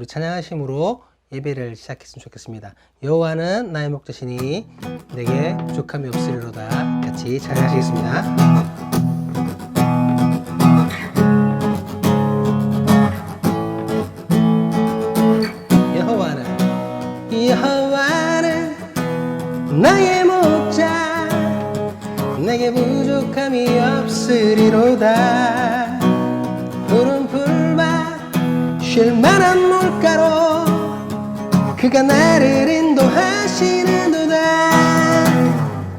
우리 찬양하심으로 예배를 시작했으면 좋겠습니다. 여호와는 나의 목자시니 내게 부족함이 없으리로다. 같이 찬양하시겠습니다. 여호와는 나의 목자 내게 부족함이 없으리로다 푸른 풀밭 쉴만한 물가로 그가 나를 인도하시는도다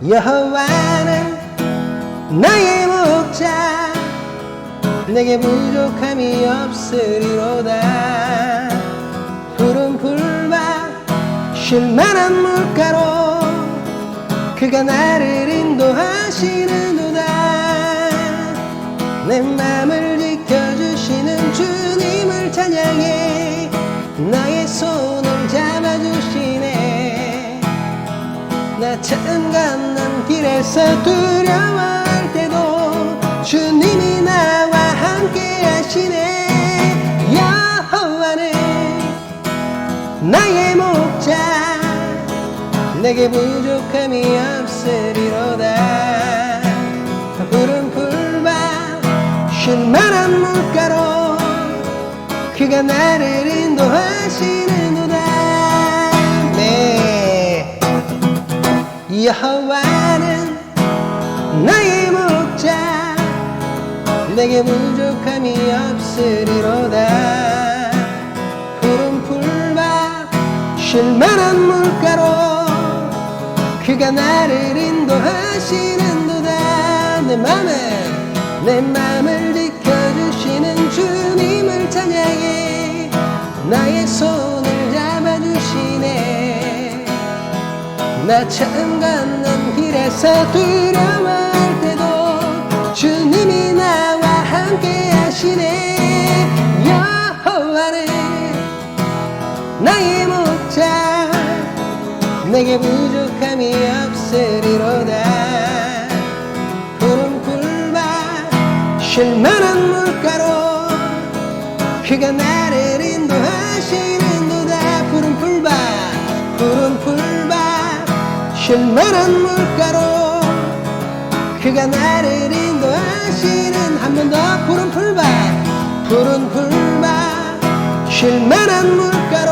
여호와는 나의 목자. 내게 부족함이 없으리로다. 푸른 풀밭 쉴만한 물가로 그가 나를 인도하시는도다 내 맘을 지켜주시는 주님을 찬양해 길에서 두려워할 때도 주님이 나와 함께 하시네. 여호와는 나의 목자 내게 부족함이 없으리로다. 푸른 풀밭 쉴만한 물가로 그가 나를 인도하시는도다. 네. 여호와는 나의 목자 내게 부족함이 없으리로다. 푸른 풀밭 쉴만한 물가로 그가 나를 인도하시는도다. 내 맘을 내 맘을 지켜주시는 주님을 찬양해. 나의 손을 잡아주시네. 나 처음 걷는 길에서 두려워 내게 부족함이 없으리로다. 푸른 풀밭 쉴만한 물가로 그가 나를 인도하시는도다. 푸른 풀밭 푸른 풀밭 쉴만한 물가로 그가 나를 인도하시는 한 번 더 푸른 풀밭 푸른 풀밭 쉴만한 물가로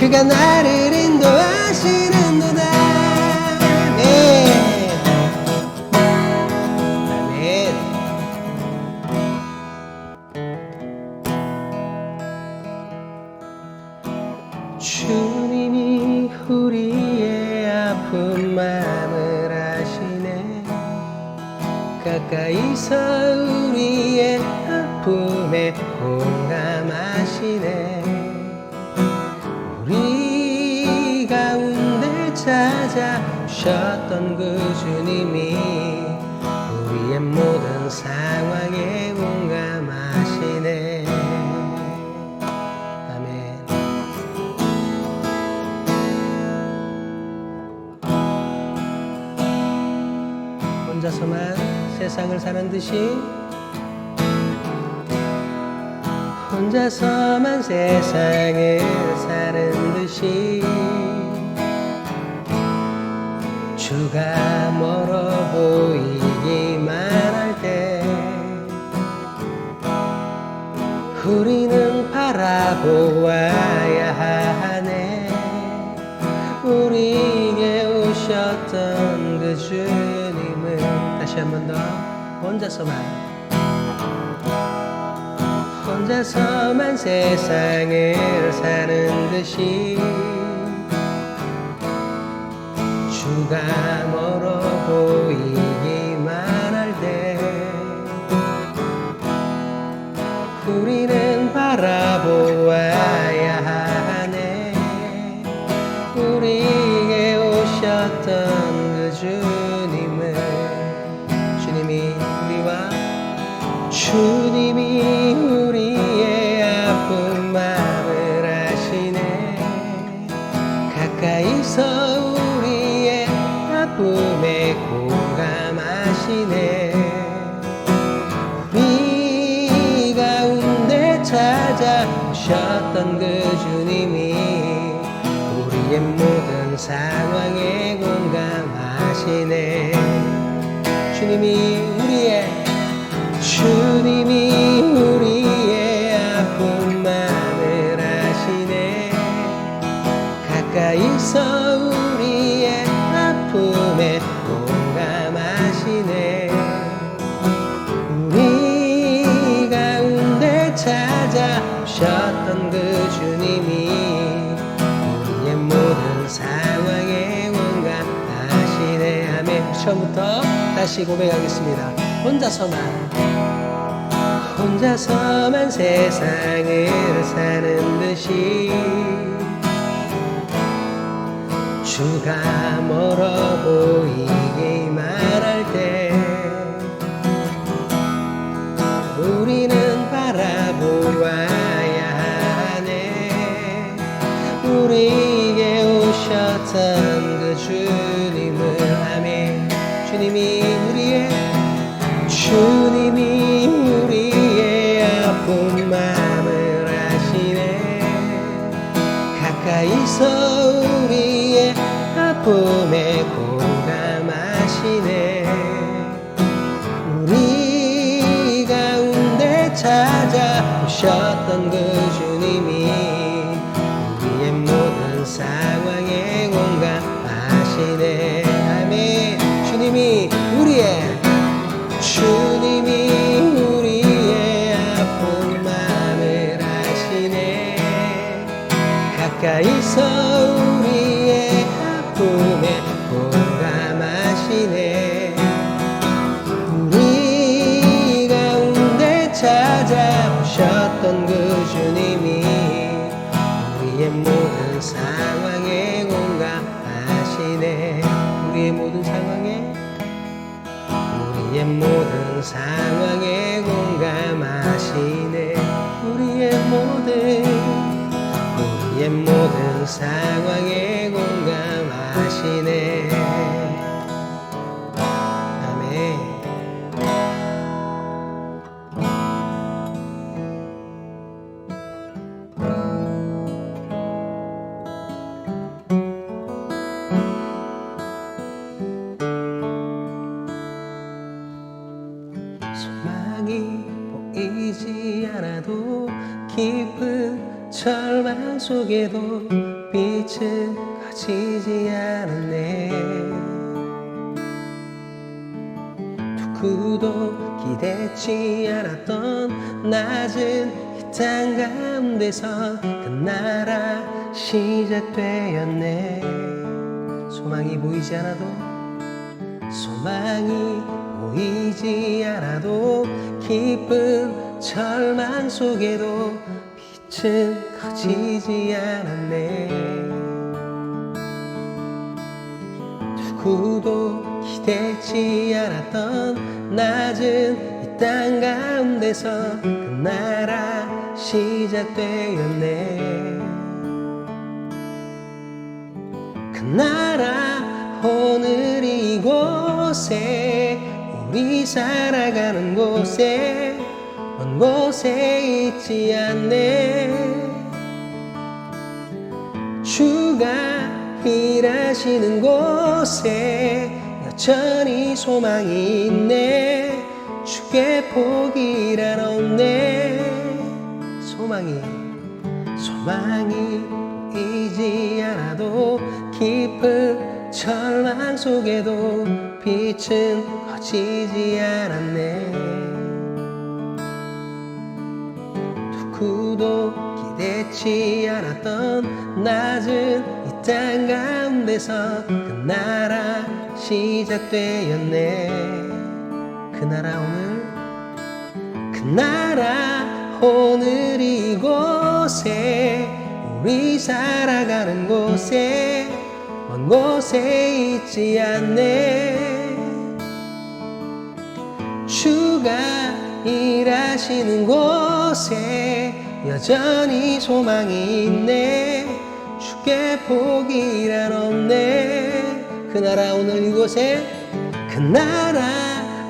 그가 나를 인도하시는도다 네. 아멘 주님이 우리의 아픈 마음을 아시네. 가까이서 우리의 아픔에 공감하시네 오셨던 그 주님이 우리의 모든 상황에 공감하시네. 아멘. 혼자서만 세상을 사는 듯이 혼자서만 세상을 사는 듯이 주가 멀어 보이기만 할 때 우리는 바라보아야 하네. 우리에게 오셨던 그 주님을 다시 한 번 더 혼자서만 혼자서만 세상을 사는 듯이 주가 멀어 보이기만 할 때 우리는 바라보아야 하네. 우리에게 오셨던 그 주님을 주님이 우리와 주님이 우리의 아픈 마음을 아시네. 가까이서 아픔에 공감하시네. 우리 가운데 찾아오셨던 오셨던 그 주님이 우리의 모든 상황에 공감하시네. 주님이 우리의 주님이 찾아오셨던 그 주님이 우리의 모든 상황에 공감하시네 아멘 처음부터 다시 고백하겠습니다. 혼자서만. 혼자서만 세상을 사는 듯이 주가 멀어 보이 주님이 우리의 아픈 마음을 아시네. 가까이서 공감하시네. 우리 가운데 찾아오셨던 그 주님이 우리의 모든 상황에 공감하시네. 우리의 모든 상황에. 우리의 모든 상황에 공감하시네. 우리의 모든 우리의 모든 상황에 속에도 빛은 꺼지지 않았네. 누구도 기대치 않았던 낮은 이 땅 가운데서 그 나라 시작되었네. 소망이 보이지 않아도 소망이 보이지 않아도 깊은 절망 속에도 빛은 꺼지지 않았네. 누구도 기대치 않았던 낮은 이 땅 가운데서 그 나라 시작되었네. 그 나라 오늘 이곳에 우리 살아가는 곳에 먼 곳에 있지 않네. 주가 일하시는 곳에 여전히 소망이 있네. 주께 포기란 없네. 소망이 소망이 보이지 않아도 깊은 절망 속에도 빛은 꺼지지 않았네 누구도 기대치 않았던 낮은 이 땅 가운데서 그 나라 시작되었네. 그 나라 오늘 그 나라 오늘 이곳에 우리 살아가는 곳에 먼 곳에 있지 않네. 주가 일하시는 곳에 여전히 소망이 있네. 주께 포기란 없네. 그 나라 오늘 이곳에 그 나라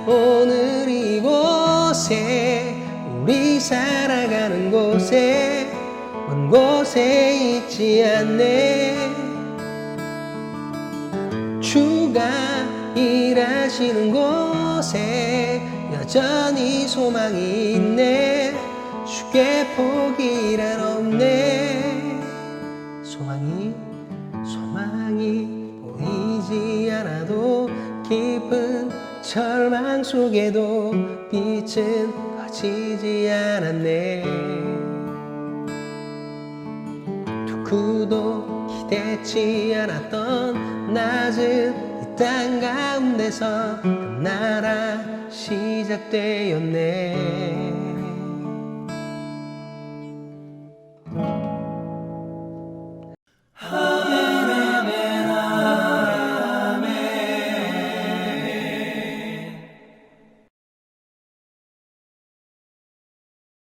오늘 이곳에 우리 살아가는 곳에 먼 곳에 있지 않네. 주가 일하시는 곳에 여전히 소망이 있네 주께 포기란 없네. 소망이 소망이 보이지 않아도 깊은 절망 속에도 빛은 꺼지지 않았네. 누구도 기대치 않았던 낮은 이 땅 가운데서 그 나라 시작되었네